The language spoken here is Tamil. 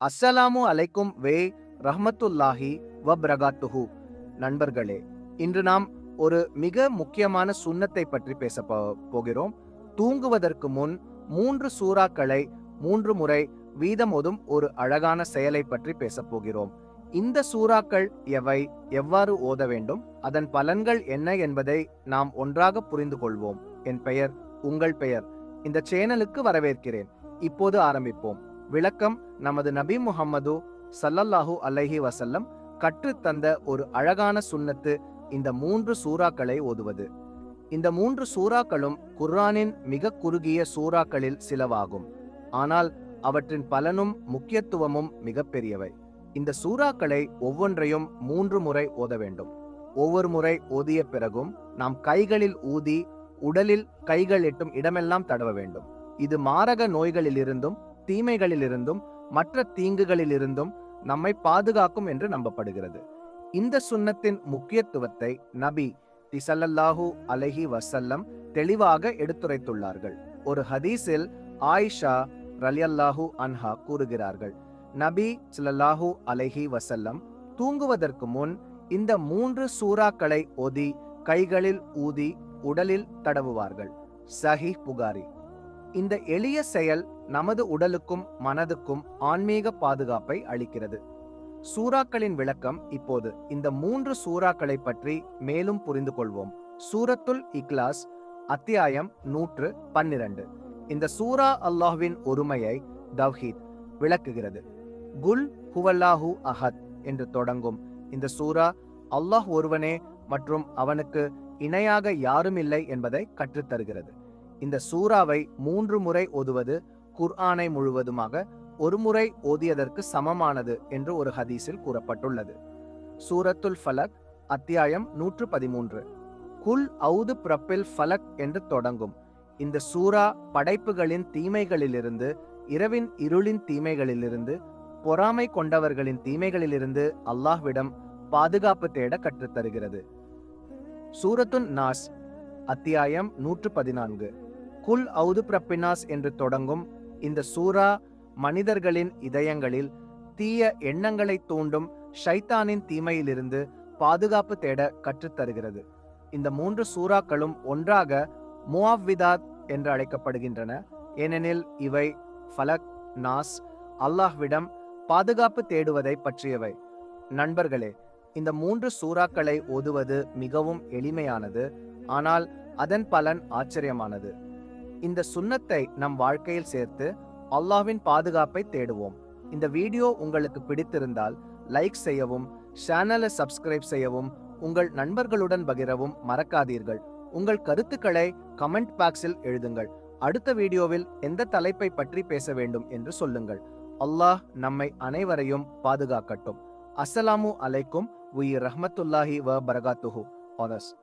அஸ்ஸலாமு அலைக்கும் வே ரஹ்மத்துல்லாஹி வப்ரகாத்துஹு. நண்பர்களே இன்று நாம் ஒரு மிக முக்கியமான சுண்ணத்தை பற்றி பேச போகிறோம். தூங்குவதற்கு முன் மூன்று சூறாக்களை மூன்று முறை வீதமோதும் ஒரு அழகான செயலை பற்றி பேசப் போகிறோம். இந்த சூறாக்கள் எவை எவ்வாறு ஓத வேண்டும் அதன் பலன்கள் என்ன என்பதை நாம் ஒன்றாக புரிந்து கொள்வோம். என் பெயர் உங்கள் பெயர். இந்த சேனலுக்கு வரவேற்கிறேன். இப்போது ஆரம்பிப்போம். விளக்கம் நமது நபி முகம்மது சல்லல்லாஹு அலஹி வசல்லம் கற்றுத்தந்த ஒரு அழகான சுண்ணத்து இந்த மூன்று சூறாக்களை ஓதுவது. இந்த மூன்று சூறாக்களும் குர்ஆனின் மிக குறுகிய சூறாக்களில் சிலவாகும். ஆனால் அவற்றின் பலனும் முக்கியத்துவமும் மிகப்பெரியவை இந்த சூறாக்களை ஒவ்வொன்றையும் மூன்று முறை ஓத வேண்டும். ஒவ்வொரு முறை ஓதிய பிறகும் நாம் கைகளில் ஊதி உடலில் கைகள் எட்டும் இடமெல்லாம் தடவ வேண்டும். இது மாரக நோய்களிலிருந்தும் தீமைகளிலிருந்தும் மற்ற தீங்குகளிலிருந்தும் நம்மை பாதுகாக்கும் என்று நம்பப்படுகிறது. இந்த சுன்னத்தின் முக்கியத்துவத்தை நபி திசல்லல்லாஹு அலஹி வசல்லம் தெளிவாக எடுத்துரைத்துள்ளார்கள். ஒரு ஹதீஸில் ஆயிஷா ரலியல்லாஹு அன்ஹா கூறுகிறார்கள் நபி சிலல்லாஹு அலைஹி வசல்லம் தூங்குவதற்கு முன் இந்த மூன்று சூறாக்களை ஒதி கைகளில் ஊதி உடலில் தடவுவார்கள். சஹி புகாரி. இந்த எளிய செயல் நமது உடலுக்கும் மனதுக்கும் ஆன்மீக பாதுகாப்பை அளிக்கிறது. சூறாக்களின் விளக்கம் இப்போது இந்த மூன்று சூறாக்களை பற்றி மேலும் புரிந்து கொள்வோம். சூரத்துல் இக்லாஸ் அத்தியாயம் நூற்று பன்னிரண்டு. இந்த சூரா அல்லாஹ்வின் ஒருமையை தவ்ஹீத் விளக்குகிறது. குல் ஹுவல்லாஹு அஹத் என்று தொடங்கும் இந்த சூரா அல்லாஹ் ஒருவனே மற்றும் அவனுக்கு இணையாக யாரும் இல்லை என்பதை கற்றுத்தருகிறது. இந்த சூறாவை மூன்று முறை ஓதுவது குர்ஆனை முழுவதுமாக ஒரு முறை ஓதியதற்கு சமமானது என்று ஒரு ஹதீஸில் கூறப்பட்டுள்ளது. சூரத்துல் ஃபலக் அத்தியாயம் நூற்று பதிமூன்று குல் அவுது பிரப்பில் ஃபலக் என்று தொடங்கும். இந்த சூரா படைப்புகளின் தீமைகளிலிருந்து இரவின் இருளின் தீமைகளிலிருந்து பொறாமை கொண்டவர்களின் தீமைகளிலிருந்து அல்லாஹ்விடம் பாதுகாப்பு தேட கற்றுத்தருகிறது. சூரத்துன் நாஸ் அத்தியாயம் நூற்று பதினான்கு குல் அவுது பிரப்பினாஸ் என்று தொடங்கும் இந்த சூரா மனிதர்களின் இதயங்களில் தீய எண்ணங்களை தூண்டும் ஷைத்தானின் தீமையிலிருந்து பாதுகாப்பு தேட கற்றுத்தருகிறது. இந்த மூன்று சூறாக்களும் ஒன்றாக முவாவ்விதாத் என்று அழைக்கப்படுகின்றன. ஏனெனில் இவை ஃபலக் நாஸ் அல்லாஹ்விடம் பாதுகாப்பு தேடுவதை பற்றியவை. நண்பர்களே இந்த மூன்று சூறாக்களை ஓதுவது மிகவும் எளிமையானது ஆனால் அதன் பலன் ஆச்சரியமானது. இந்த சுண்ணத்தை நம் வாழ்க்கையில் சேர்த்து அல்லாஹ்வின் பாதுகாப்பை தேடுவோம். இந்த வீடியோ உங்களுக்கு பிடித்திருந்தால் லைக் செய்யவும் சேனலை சப்ஸ்கிரைப் செய்யவும் உங்கள் நண்பர்களுடன் பகிரவும் மறக்காதீர்கள். உங்கள் கருத்துக்களை கமெண்ட் பாக்ஸில் எழுதுங்கள். அடுத்த வீடியோவில் எந்த தலைப்பை பற்றி பேச வேண்டும் என்று சொல்லுங்கள். அல்லாஹ் நம்மை அனைவரையும் பாதுகாக்கட்டும். அஸ்ஸலாமு அலைக்கும். உயிர் ரஹ்மத்துல்லாஹி வ பரகாத்துஹு. ஆனஸ்